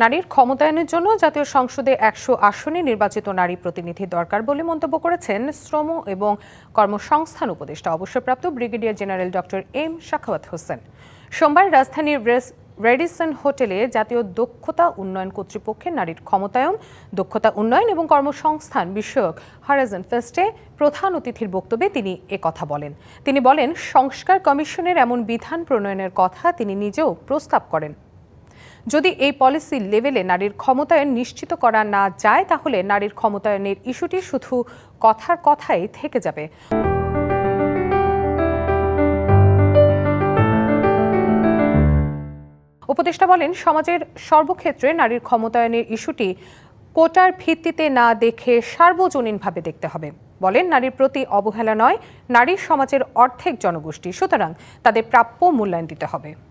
নারীর ক্ষমতায়নের জন্য জাতীয় সংসদে একশো আসনে নির্বাচিত নারী প্রতিনিধি দরকার বলে মন্তব্য করেছেন শ্রম এবং কর্মসংস্থান উপদেষ্টা, অবসরপ্রাপ্ত brigadier general doctor M Shakhawat Hossain. সোমবার রাজধানীর রেডিসন হোটেলে জাতীয় দক্ষতা উন্নয়ন কর্তৃপক্ষের নারীর ক্ষমতায়ন, দক্ষতা উন্নয়ন এবং কর্মসংস্থান বিষয়ক হারাজন ফেস্টে প্রধান অতিথির বক্তব্যে তিনি কথা বলেন। তিনি বলেন, সংস্কার কমিশনের এমন বিধান প্রণয়নের কথা তিনি নিজেও প্রস্তাব করেন। যদি এই পলিসি লেভেলে নারীর ক্ষমতায়ন নিশ্চিত করা না যায়, তাহলে নারীর ক্ষমতায়নের ইস্যুটি শুধু কথার কথাই থেকে যাবে। উপদেষ্টা বলেন, সমাজের সর্বক্ষেত্রে নারীর ক্ষমতায়নের ইস্যুটি কোটার ভিত্তিতে না দেখে সার্বজনীনভাবে দেখতে হবে। বলেন, নারীর প্রতি অবহেলা নয়, নারী সমাজের অর্ধেক জনগোষ্ঠী। সুতরাং তাদের প্রাপ্য মূল্যায়ন দিতে হবে।